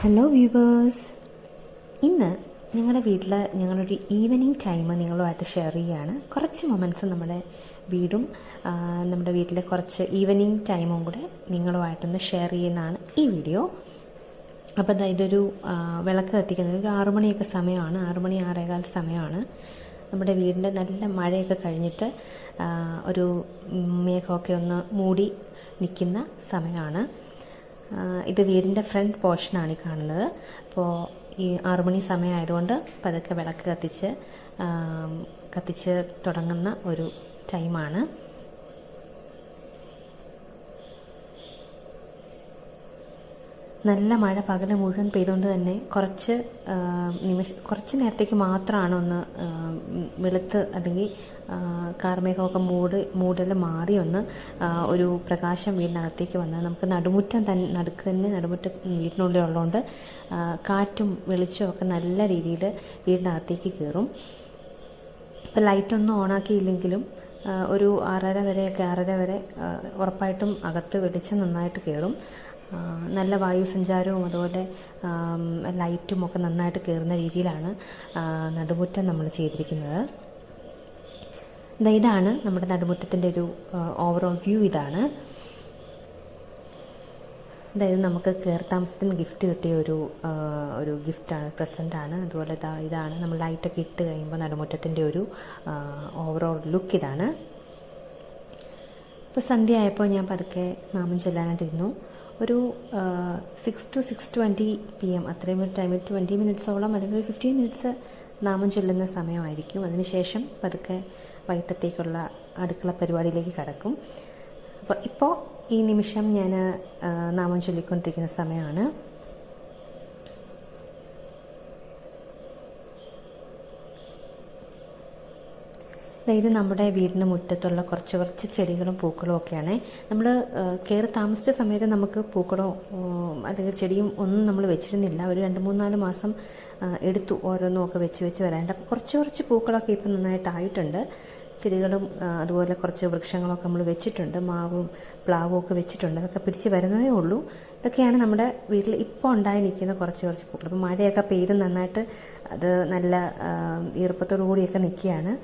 Hello viewers ഇന്ന് ഞങ്ങളുടെ വീട്ടിൽ ഞങ്ങളൊരു ഈവനിങ് ടൈം നിങ്ങളുമായിട്ട് ഷെയർ ചെയ്യുകയാണ്. കുറച്ച് മൊമെന്റ്സ് നമ്മുടെ വീടും നമ്മുടെ വീട്ടിലെ കുറച്ച് ഈവനിങ് ടൈമും കൂടെ നിങ്ങളുമായിട്ടൊന്ന് ഷെയർ ചെയ്യുന്നതാണ് ഈ വീഡിയോ അപ്പോൾ ഇതൊരു വിളക്ക് കത്തിക്കുന്നത് ഒരു ആറുമണിയൊക്കെ സമയമാണ്. ആറുമണി ആറേകാൽ സമയമാണ്. നമ്മുടെ വീടിന്റെ നല്ല മഴയൊക്കെ കഴിഞ്ഞിട്ട് ഒരു മേഘമൊക്കെ ഒന്ന് മൂടി നിൽക്കുന്ന സമയമാണ്. ഇത് വീടിന്റെ ഫ്രണ്ട് പോർഷനാണ് ഈ കാണുന്നത്. അപ്പോൾ ഈ ആറുമണി സമയമായതുകൊണ്ട് പതുക്കെ വിളക്ക് കത്തിച്ച് കത്തിച്ച് തുടങ്ങുന്ന ഒരു ടൈമാണ് നല്ല മഴ പകല മുഴുവൻ പെയ്തുകൊണ്ട് തന്നെ കുറച്ച് നിമിഷ കുറച്ച് നേരത്തേക്ക് മാത്രമാണ് ഒന്ന് വെളുത്ത് അല്ലെങ്കിൽ കാർമേഘമൊക്കെ മൂട് മൂടൽ മാറി ഒന്ന് ഒരു പ്രകാശം വീടിനകത്തേക്ക് വന്നത് നമുക്ക് നടുമുറ്റം തന്നെ നടുക്ക് തന്നെ നടുമുറ്റം വീടിനുള്ളിൽ ഉള്ളതുകൊണ്ട് കാറ്റും വെളിച്ചവും ഒക്കെ നല്ല രീതിയിൽ വീടിനകത്തേക്ക് കയറും ഇപ്പം ലൈറ്റൊന്നും ഓണാക്കിയില്ലെങ്കിലും ഒരു ആറര വരെയൊക്കെ ആറര വരെ ഉറപ്പായിട്ടും അകത്ത് വെളിച്ചം നന്നായിട്ട് കയറും നല്ല വായുസഞ്ചാരവും അതുപോലെ ലൈറ്റും ഒക്കെ നന്നായിട്ട് കയറുന്ന രീതിയിലാണ് നടുമുറ്റം നമ്മൾ ചെയ്തിരിക്കുന്നത്. ഇതാണ് നമ്മുടെ നടുമുറ്റത്തിന്റെ ഒരു ഓവറോൾ വ്യൂ ഇതാണ്. അതായത് നമുക്ക് കയർത്താമസത്തിന് താമസത്തിന് ഗിഫ്റ്റ് കിട്ടിയ ഒരു ഒരു ഗിഫ്റ്റാണ് പ്രസന്റാണ് അതുപോലെ ഇതാണ് നമ്മൾ ലൈറ്റൊക്കെ ഇട്ട് കഴിയുമ്പോൾ നടുമുറ്റത്തിന്റെ ഒരു ഓവറോൾ ലുക്ക് ഇതാണ്. ഇപ്പോൾ സന്ധ്യ ആയപ്പോൾ ഞാൻ പതുക്കെ മാമൻ ചൊല്ലാനായിട്ടിരുന്നു. ഒരു six two six twenty P M അത്രയും ഒരു ടൈമിൽ ട്വന്റി മിനിറ്റ്സോളം അല്ലെങ്കിൽ ഫിഫ്റ്റീൻ മിനിറ്റ്സ് നാമം ചൊല്ലുന്ന സമയമായിരിക്കും. അതിനുശേഷം പതുക്കെ വൈകിട്ടത്തേക്കുള്ള അടുക്കള പരിപാടിയിലേക്ക് കടക്കും. അപ്പോൾ ഇപ്പോൾ ഈ നിമിഷം ഞാൻ നാമം ചൊല്ലിക്കൊണ്ടിരിക്കുന്ന സമയമാണ്. ഇത് നമ്മുടെ വീടിന് മുറ്റത്തുള്ള കുറച്ച് കുറച്ച് ചെടികളും പൂക്കളും ഒക്കെയാണ്. നമ്മൾ കയറി താമസിച്ച സമയത്ത് നമുക്ക് പൂക്കളോ അല്ലെങ്കിൽ ചെടിയും ഒന്നും നമ്മൾ വെച്ചിരുന്നില്ല. ഒരു രണ്ട് മൂന്നാൽ മാസം എടുത്തു ഓരോന്നും ഒക്കെ വെച്ച് വെച്ച് വരാണ്ട്. അപ്പോൾ കുറച്ച് കുറച്ച് പൂക്കളൊക്കെ ഇപ്പം നന്നായിട്ടായിട്ടുണ്ട്. ചെടികളും അതുപോലെ കുറച്ച് വൃക്ഷങ്ങളൊക്കെ നമ്മൾ വെച്ചിട്ടുണ്ട്. മാവും പ്ലാവും ഒക്കെ വെച്ചിട്ടുണ്ട്. അതൊക്കെ പിടിച്ച് വരുന്നതേ ഉള്ളൂ. ഇതൊക്കെയാണ് നമ്മുടെ വീട്ടിൽ ഇപ്പോൾ ഉണ്ടായി നിൽക്കുന്ന കുറച്ച് കുറച്ച് പൂക്കൾ. അപ്പോൾ മഴയൊക്കെ പെയ്ത് നന്നായിട്ട് അത് നല്ല ഈർപ്പത്തോടു കൂടിയൊക്കെ നിൽക്കുകയാണ്.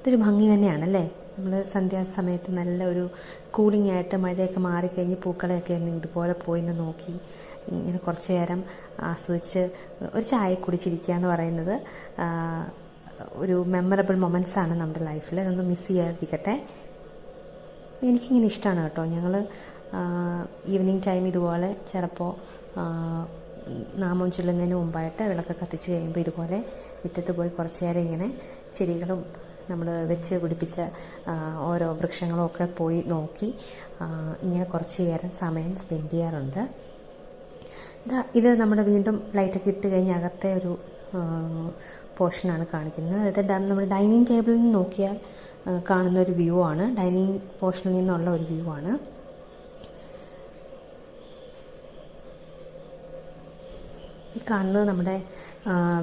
ഇതൊരു ഭംഗി തന്നെയാണല്ലേ? നമ്മൾ സന്ധ്യാസമയത്ത് നല്ല ഒരു കൂളിംഗ് ആയിട്ട് മഴയൊക്കെ മാറിക്കഴിഞ്ഞ് പൂക്കളെയൊക്കെ ഒന്ന് ഇതുപോലെ പോയി ഒന്ന് നോക്കി ഇങ്ങനെ കുറച്ച് നേരം ആസ്വദിച്ച് ഒരു ചായ കുടിച്ചിരിക്കുക എന്ന് പറയുന്നത് ഒരു മെമ്മറബിൾ മൊമെന്റ്സ് ആണ് നമ്മുടെ ലൈഫിൽ അതൊന്നും മിസ് ചെയ്യാതിരിക്കട്ടെ. എനിക്കിങ്ങനെ ഇഷ്ടമാണ് കേട്ടോ. ഞങ്ങൾ ഈവനിങ് ടൈം ഇതുപോലെ ചിലപ്പോൾ നാമം ചൊല്ലുന്നതിന് മുമ്പായിട്ട് വിളക്ക് കത്തിച്ച് കഴിയുമ്പോൾ ഇതുപോലെ മുറ്റത്ത് പോയി കുറച്ച് നേരം ഇങ്ങനെ ചെടികളും നമ്മൾ വെച്ച് പിടിപ്പിച്ച ഓരോ വൃക്ഷങ്ങളൊക്കെ പോയി നോക്കി ഇങ്ങനെ കുറച്ച് നേരം സമയം സ്പെൻഡ് ചെയ്യാറുണ്ട്. ഇതാ നമ്മുടെ വീണ്ടും ലൈറ്റൊക്കെ ഇട്ട് കഴിഞ്ഞ അകത്തെ ഒരു പോർഷനാണ് കാണിക്കുന്നത്. അതായത് നമ്മൾ ഡൈനിങ് ടേബിളിൽ നിന്ന് നോക്കിയാൽ കാണുന്ന ഒരു വ്യൂ ആണ്. ഡൈനിങ് പോർഷനിൽ നിന്നുള്ള ഒരു വ്യൂ ആണ്. ഈ കാണുന്നത് നമ്മുടെ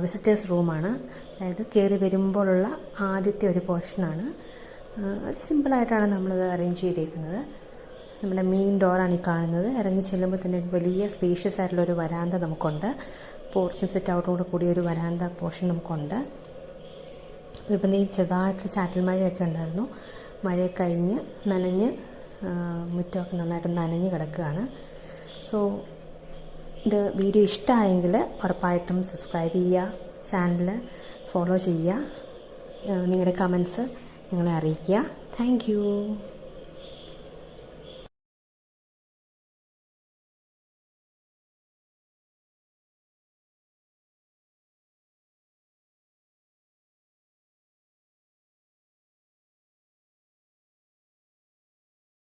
വിസിറ്റേഴ്സ് റൂമാണ് അതായത് കയറി വരുമ്പോഴുള്ള ആദ്യത്തെ ഒരു പോർഷനാണ്. സിമ്പിളായിട്ടാണ് നമ്മളിത് അറേഞ്ച് ചെയ്തേക്കുന്നത്. നമ്മുടെ മെയിൻ ഡോറാണ് ഈ കാണുന്നത്. ഇറങ്ങി ചെല്ലുമ്പോൾ തന്നെ വലിയ സ്പേഷ്യസ് ആയിട്ടുള്ള ഒരു വരാന്ത നമുക്കുണ്ട്. പോർച്ചും സെറ്റ് ഔട്ടും കൂടിയ ഒരു വരാന്ത പോർഷൻ നമുക്കുണ്ട്. ഇപ്പം ഈ ചെറുതായിട്ട് ചാറ്റൽ മഴയൊക്കെ ഉണ്ടായിരുന്നു. മഴയൊക്കെ കഴിഞ്ഞ് നനഞ്ഞ് മുറ്റമൊക്കെ നന്നായിട്ട് നനഞ്ഞ് കിടക്കുകയാണ്. സോ ഇത് വീഡിയോ ഇഷ്ടമായെങ്കിൽ ഉറപ്പായിട്ടും സബ്സ്ക്രൈബ് ചെയ്യുക ചാനൽ ഫോളോ ചെയ്യുക. നിങ്ങളുടെ കമൻസ് ഞങ്ങളെ അറിയിക്കുക. താങ്ക്